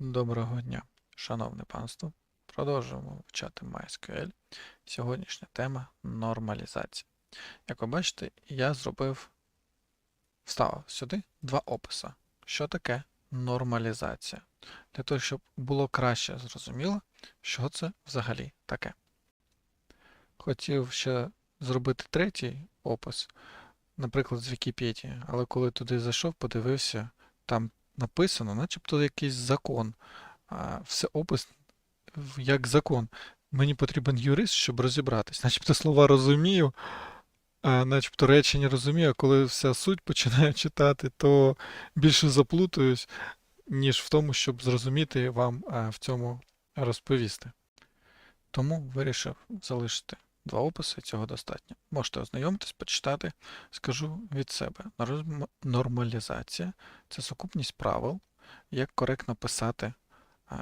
Доброго дня, шановне панство. Продовжуємо вивчати MySQL. Сьогоднішня тема нормалізація. Як ви бачите, я зробив, вставив сюди два описи. Що таке нормалізація? Для того, щоб було краще зрозуміло, що це взагалі таке. Хотів ще зробити третій опис, наприклад, з Вікіпедії, але коли туди зайшов, подивився, там написано, начебто якийсь закон. Все опис як закон. Мені потрібен юрист, щоб розібратись. Начебто слова розумію, начебто речення розумію, а коли вся суть починаю читати, то більше заплутуюсь, ніж в тому, щоб зрозуміти вам в цьому розповісти. Тому вирішив залишити два описи, цього достатньо. Можете ознайомитись, почитати. Скажу від себе. Нормалізація це сукупність правил, як коректно писати а,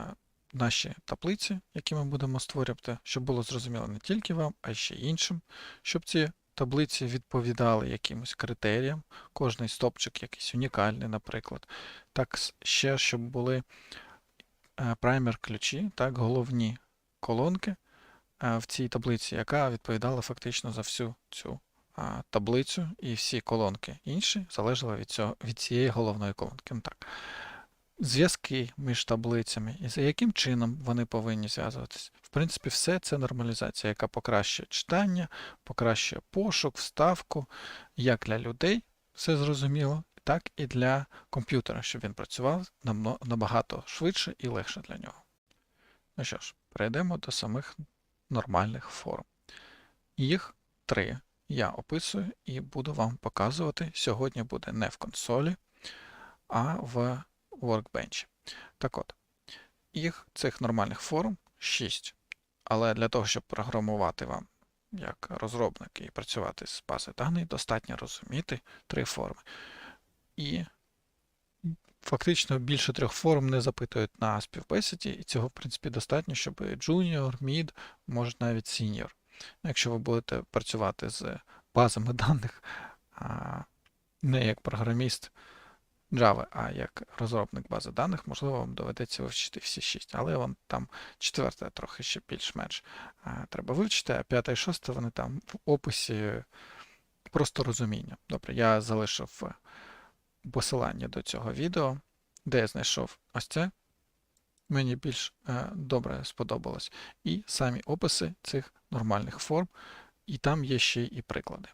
наші таблиці, які ми будемо створювати, щоб було зрозуміло не тільки вам, а й ще іншим, щоб ці таблиці відповідали якимось критеріям, кожний стопчик якийсь унікальний, наприклад. Так ще, щоб були праймер ключі, так, головні колонки е, в цій таблиці, яка відповідала фактично за всю цю таблицю, і всі колонки інші залежали від, цього, від цієї головної колонки. Ну, так. Зв'язки між таблицями і за яким чином вони повинні зв'язуватися. В принципі, все це нормалізація, яка покращує читання, покращує пошук, вставку, як для людей, все зрозуміло, так і для комп'ютера, щоб він працював набагато швидше і легше для нього. Ну що ж, перейдемо до самих нормальних форм. Їх три я описую і буду вам показувати. Сьогодні буде не в консолі, а в Workbench. Так от, їх цих нормальних форм 6. Але для того, щоб програмувати вам як розробник і працювати з бази даних, достатньо розуміти три форми. І фактично більше трьох форм не запитують на співбесіді, і цього, в принципі, достатньо, щоб junior, mid, може навіть senior. Ну, Якщо ви будете працювати з базами даних не як програміст Java, а як розробник бази даних, можливо, вам доведеться вивчити всі шість. Але вам там четверте трохи ще більш-менш треба вивчити, а п'яте і шосте вони там в описі просто розуміння. Добре, я залишив посилання до цього відео, де я знайшов ось це. Мені більш е, добре сподобалось. І самі описи цих нормальних форм, і там є ще і приклади.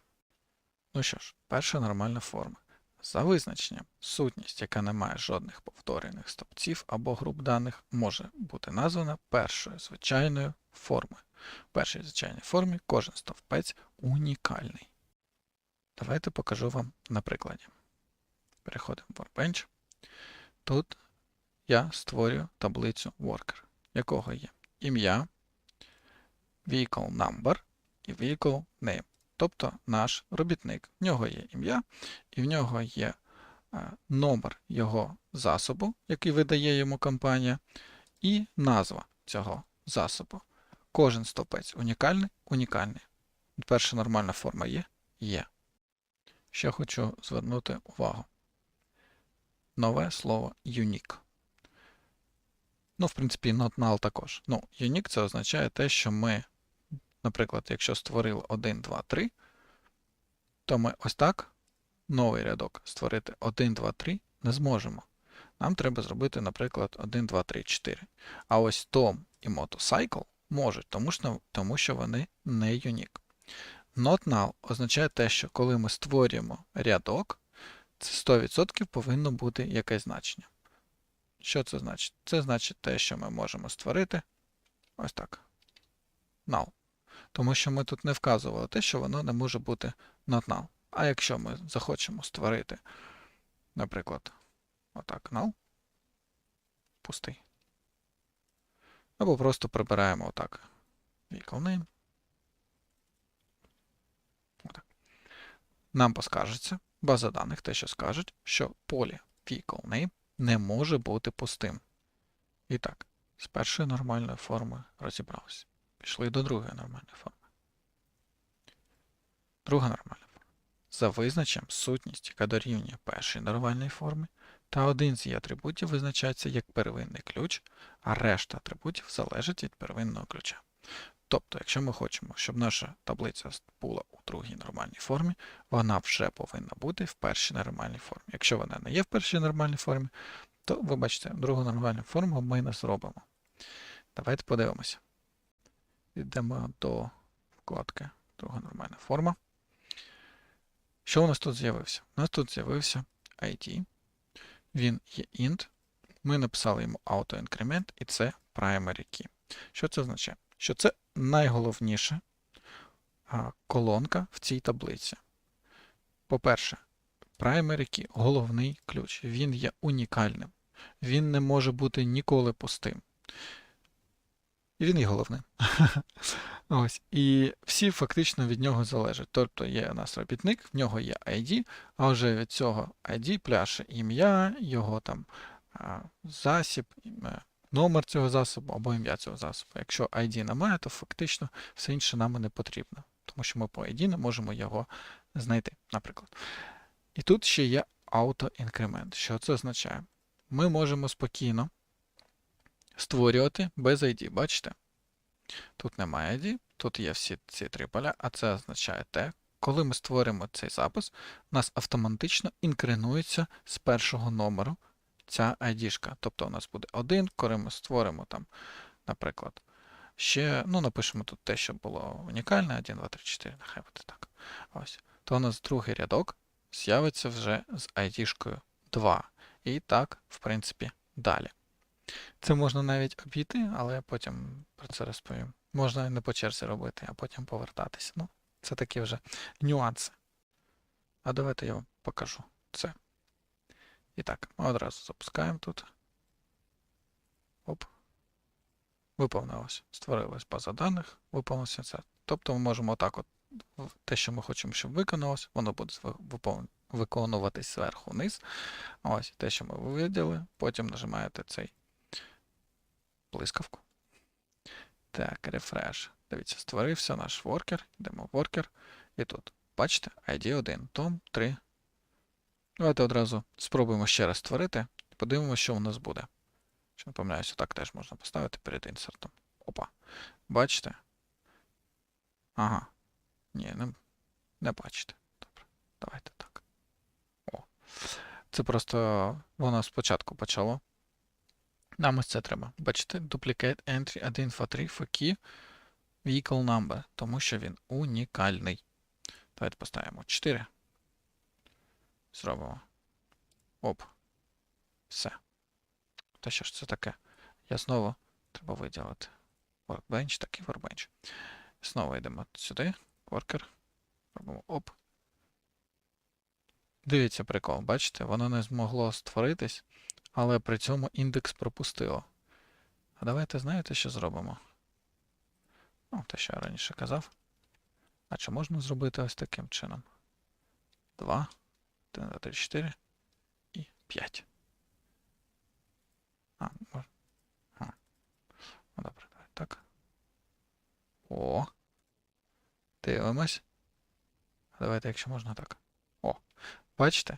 Ну що ж, перша нормальна форма. За визначенням, сутність, яка не має жодних повторених стопців або груп даних, може бути названа першою звичайною формою. В першій звичайній формі кожен стовпець унікальний. Давайте покажу вам на прикладі. Переходимо в Workbench. Тут я створюю таблицю worker, якого є ім'я, vehicle number і vehicle name. Тобто наш робітник. В нього є ім'я, і в нього є е, номер його засобу, який видає йому компанія, і назва цього засобу. Кожен стовпець унікальний, унікальний. Перша нормальна форма є? Є. Ще хочу звернути увагу. Нове слово unique. Ну, в принципі, not null також. Ну, unique це означає те, що ми, наприклад, якщо створили 1, 2, 3, то ми ось так новий рядок створити 1, 2, 3 не зможемо. Нам треба зробити, наприклад, 1, 2, 3, 4. А ось Tom і Motorcycle можуть, тому що, тому що вони не unique. Not null означає те, що коли ми створюємо рядок, це 100% повинно бути якесь значення. Що це значить? Це значить те, що ми можемо створити ось так. Null. Тому що ми тут не вказували те, що воно не може бути not null. А якщо ми захочемо створити, наприклад, отак null, пустий. Або просто прибираємо отак vehicle name. Отак. Нам поскаржиться база даних, те, що скажуть, що поле vehicle name не може бути пустим. І так, з першої нормальної форми розібралися. Пішли до другої нормальної форми. Друга нормальна форма. За визначенням сутність, яка дорівнює першій нормальній формі, та один з її атрибутів визначається як первинний ключ, а решта атрибутів залежить від первинного ключа. Тобто, якщо ми хочемо, щоб наша таблиця була у другій нормальній формі, вона вже повинна бути в першій нормальній формі. Якщо вона не є в першій нормальній формі, то вибачте, другу нормальну форму ми не зробимо. Давайте подивимося. Йдемо до вкладки Друга нормальна форма. Що у нас тут з'явився? У нас тут з'явився ID. Він є int. Ми написали йому auto-increment, і це primary key. Що це означає? Що це найголовніша колонка в цій таблиці. По-перше, primary key – головний ключ. Він є унікальним. Він не може бути ніколи пустим. І він є головним. Ось. І всі фактично від нього залежать. Тобто є у нас робітник, в нього є ID, а вже від цього ID пляше ім'я, його там засіб, ім'я, номер цього засобу або ім'я цього засобу. Якщо ID немає, то фактично все інше нам не потрібно, тому що ми по ID не можемо його знайти, наприклад. І тут ще є auto-increment. Що це означає? Ми можемо спокійно створювати без ID. Бачите? Тут немає ID, тут є всі ці три поля, а це означає те, коли ми створимо цей запис, у нас автоматично інкренується з першого номеру ця ID-шка. Тобто у нас буде один, коли ми створимо там, наприклад, ще, ну, напишемо тут те, що було унікальне, 1, 2, 3, 4, нехай буде так. Ось. То у нас другий рядок з'явиться вже з ID-шкою 2. І так, в принципі, далі. Це можна навіть обійти, але я потім про це розповім. Можна не по черзі робити, а потім повертатися. Ну, це такі вже нюанси. А давайте я вам покажу це. І так, ми одразу запускаємо тут. Оп. Виповнилось. Створилась база даних, виповнилося це. Тобто ми можемо отак от те, що ми хочемо, щоб виконалось, воно буде виконуватись зверху вниз. Ось те, що ми виділи. Потім нажимаєте цей блискавку. Так, рефреш. Дивіться, створився наш воркер. Йдемо в воркер. І тут, бачите, ID 1, Том 3. Давайте одразу спробуємо ще раз створити. Подивимося, що у нас буде. Що не помиляюся, так теж можна поставити перед інсертом. Опа. Бачите? Ага. Ні, не, не бачите. Добре. Давайте так. О. Це просто воно спочатку почало. Нам ось це треба. Бачите, duplicate entry 1 for 3 for key vehicle number, тому що він унікальний. Давайте поставимо 4. Зробимо. Оп. Все. Та що ж це таке? Я знову треба виділити. Workbench, так і workbench. Знову йдемо сюди. Worker. Робимо оп. Дивіться прикол, бачите, воно не змогло створитись, але при цьому індекс пропустило. А давайте знаєте, що зробимо? Ну, те, що я раніше казав. А чи можна зробити ось таким чином? 2, 1, 2, 3, 4 і 5. А, можна. А. Ну, добре, давай так. О. Дивимось. Давайте, якщо можна так. О. Бачите?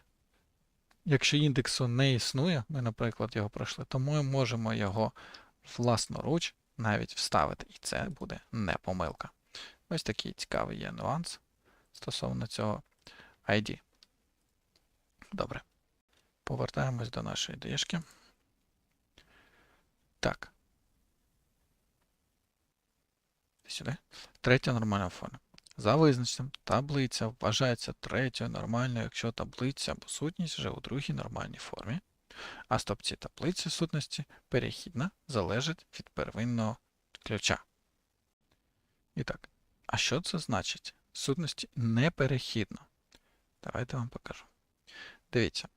Якщо індексу не існує, ми, наприклад, його пройшли, то ми можемо його власноруч навіть вставити. І це буде не помилка. Ось такий цікавий є нюанс стосовно цього ID. Добре. Повертаємось до нашої дишки. Так. Сюди. Третя нормальна форма. За визначенням, таблиця вважається третьою нормальною, якщо таблиця або сутність вже у другій нормальній формі, а стопці таблиці сутності перехідна залежить від первинного ключа. І так, а що це значить? Сутності неперехідно. Давайте вам покажу. Дивіться,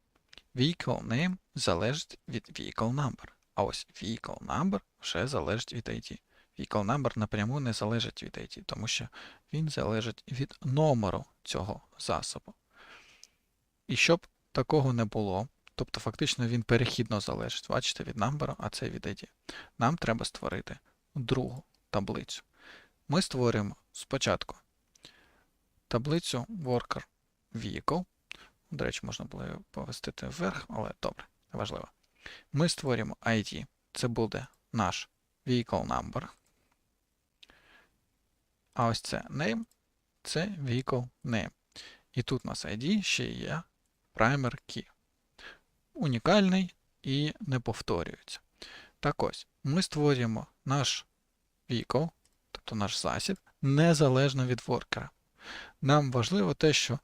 vehicle name залежить від vehicle number. А ось vehicle number вже залежить від ID. Vehicle number напряму не залежить від ID, тому що він залежить від номеру цього засобу. І щоб такого не було, тобто фактично він перехідно залежить, бачите, від number, а це від ID, нам треба створити другу таблицю. Ми створюємо спочатку таблицю worker vehicle. До речі, можна було її повестити вверх, але добре. Неважливо. Ми створюємо ID. Це буде наш vehicle number. А ось це name, це vehicle name. І тут у нас ID ще є primer key. Унікальний і не повторюється. Так ось, ми створюємо наш vehicle, тобто наш засіб, незалежно від воркера. Нам важливо те, що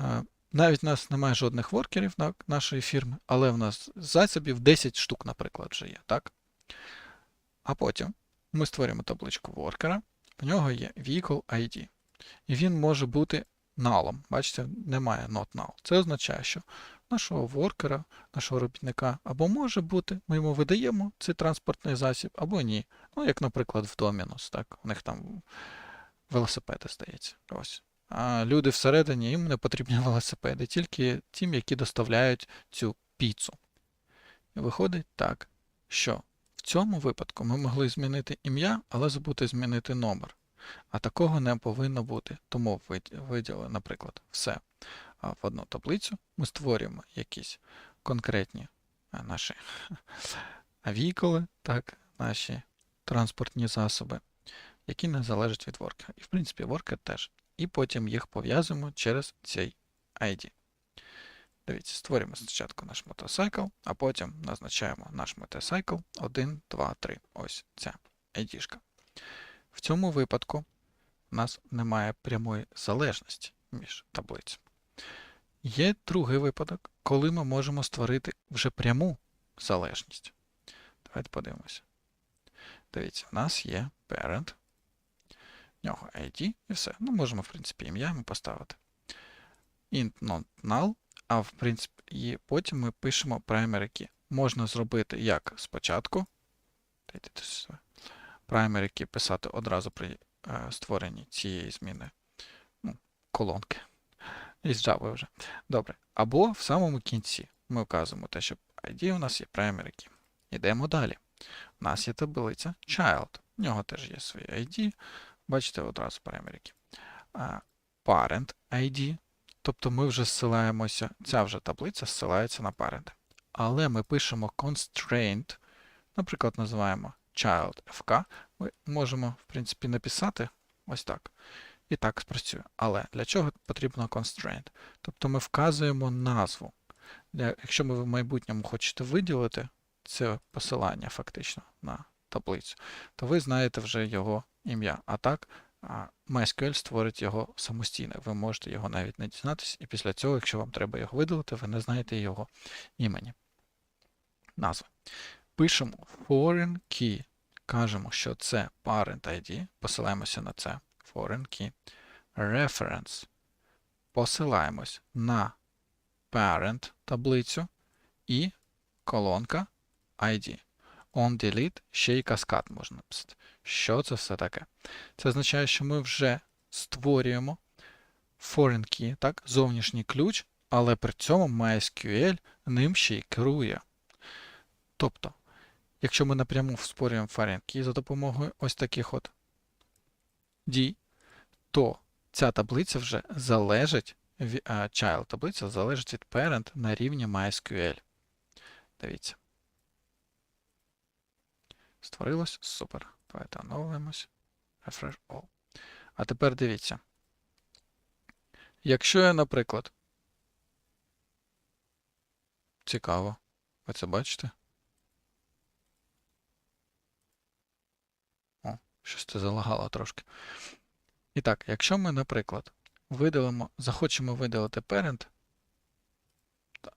е, навіть у нас немає жодних воркерів на нашої фірми, але в нас засобів 10 штук, наприклад, вже є. так? А потім ми створюємо табличку воркера, в нього є vehicle ID. І він може бути налом. Бачите, немає not null. Це означає, що нашого воркера, нашого робітника або може бути, ми йому видаємо цей транспортний засіб, або ні. Ну, як, наприклад, в Домінус, так, у них там велосипеди здається. Ось. А люди всередині їм не потрібні велосипеди, тільки тим, які доставляють цю піцу. Виходить так, що в цьому випадку ми могли змінити ім'я, але забути змінити номер. А такого не повинно бути. Тому виділили, наприклад, все в одну таблицю. Ми створюємо якісь конкретні наші віколи, так, наші транспортні засоби, які не залежать від воркера. І, в принципі, воркер теж. І потім їх пов'язуємо через цей ID. Дивіться, створюємо спочатку наш мотоцикл, а потім назначаємо наш мотоцикл 1, 2, 3. Ось ця ID. -шка. В цьому випадку у нас немає прямої залежності між таблицями. Є другий випадок, коли ми можемо створити вже пряму залежність. Давайте подивимося. Дивіться, у нас є parent, в нього ID і все. Ну, можемо, в принципі, ім'я йому поставити. Int not null, а в принципі, і потім ми пишемо primary key. Можна зробити як спочатку. Primary key писати одразу при е, створенні цієї зміни ну, колонки. Із Java вже. Добре. Або в самому кінці ми вказуємо те, що ID у нас є primary key. Йдемо далі. У нас є таблиця child. У нього теж є свій ID. Бачите, одразу key. Parent ID. Тобто ми вже зсилаємося, ця вже таблиця зсилається на parent. Але ми пишемо constraint, наприклад, називаємо child fk. Ми можемо, в принципі, написати ось так. І так спрацює. Але для чого потрібно constraint? Тобто ми вказуємо назву. Якщо ви в майбутньому хочете виділити це посилання фактично на таблицю, то ви знаєте вже його ім'я. А так, MySQL створить його самостійно. Ви можете його навіть не дізнатися, і після цього, якщо вам треба його видалити, ви не знаєте його імені. Назва. Пишемо foreign key. Кажемо, що це parent ID. Посилаємося на це foreign key. Reference. Посилаємось на parent таблицю і колонка ID. On delete ще й каскад можна написати. Що це все таке? Це означає, що ми вже створюємо foreign key, так, зовнішній ключ, але при цьому MySQL ним ще й керує. Тобто, якщо ми напряму створюємо foreign key за допомогою ось таких от дій, то ця таблиця вже залежить, child таблиця залежить від parent на рівні MySQL. Дивіться. Створилось? Супер. Давайте оновлюємось. Refresh all. А тепер дивіться. Якщо я, наприклад, цікаво, ви це бачите? О, щось це залагало трошки. І так, якщо ми, наприклад, видалимо, захочемо видалити parent,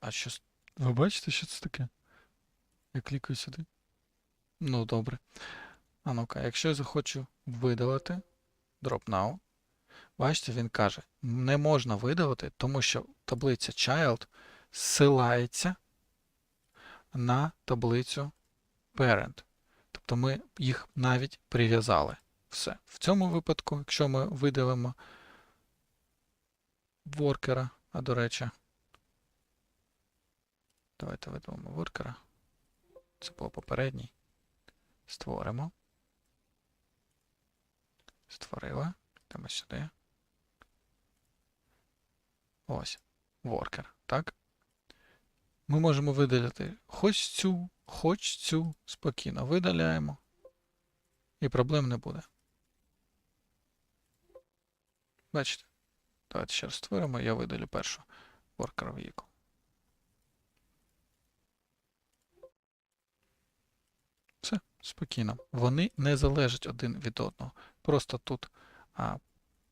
а що. Ви бачите, що це таке? Я клікаю сюди. Ну, добре. А ну-ка, якщо я захочу видалити drop now, бачите, він каже, не можна видалити, тому що таблиця child зсилається на таблицю parent. Тобто ми їх навіть прив'язали. Все. В цьому випадку, якщо ми видалимо воркера, а до речі, давайте видалимо воркера. Це було попередній. Створимо. Створили. Йдемо сюди. Ось. Worker. Так? ми можемо видалити хоч цю, хоч цю спокійно. Видаляємо. І проблем не буде. Бачите? Давайте ще раз створимо, я видалю першу worker vehicle. Все, спокійно. Вони не залежать один від одного. Просто тут а,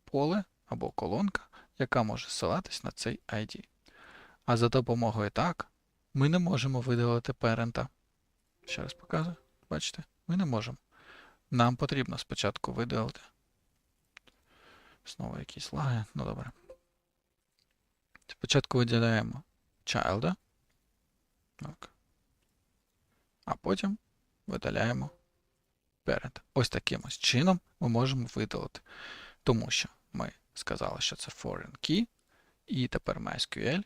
поле або колонка, яка може ссилатись на цей ID. А за допомогою так ми не можемо видалити парента. Ще раз показую. Бачите? Ми не можемо. Нам потрібно спочатку видалити. Знову якісь лаги. Ну добре. Спочатку виділяємо child. А потім видаляємо parent. Ось таким ось чином ми можемо видалити. Тому що ми сказали, що це foreign key, і тепер MySQL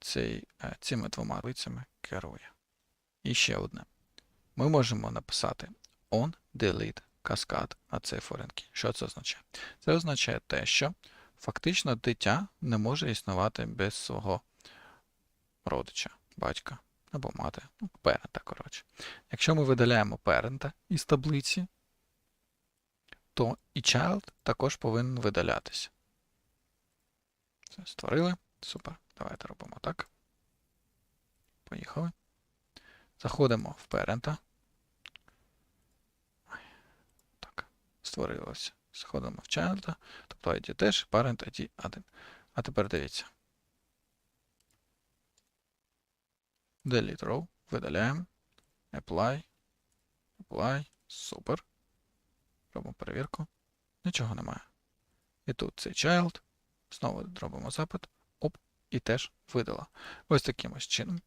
цей, е, цими двома лицями керує. І ще одне. Ми можемо написати on delete cascade на цей foreign key. Що це означає? Це означає те, що фактично дитя не може існувати без свого родича, батька або мати, ну, парента, коротше. Якщо ми видаляємо парента із таблиці, то і child також повинен видалятися. Це створили. Супер. Давайте робимо так. Поїхали. Заходимо в парента. Так, створилося. Заходимо в child, тобто ID теж, parent ID 1. А тепер дивіться. Delete row. Видаляємо. Apply. Apply. Супер. Робимо перевірку. Нічого немає. І тут цей child. Знову робимо запит. Оп, і теж видала. Ось таким ось чином.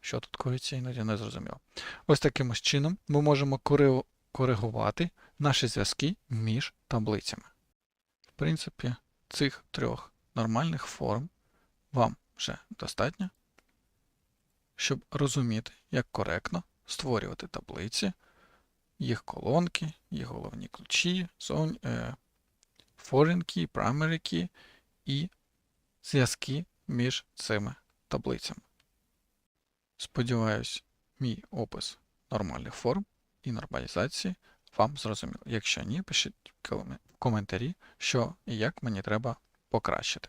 Що тут коїться, іноді не зрозуміло. Ось таким ось чином ми можемо коригувати наші зв'язки між таблицями. В принципі, цих трьох нормальних форм вам вже достатньо, щоб розуміти, як коректно створювати таблиці, їх колонки, їх головні ключі, зовні, е, foreign key, primary key і зв'язки між цими таблицями. Сподіваюсь, мій опис нормальних форм і нормалізації вам зрозуміло. Якщо ні, пишіть в коментарі, що і як мені треба покращити.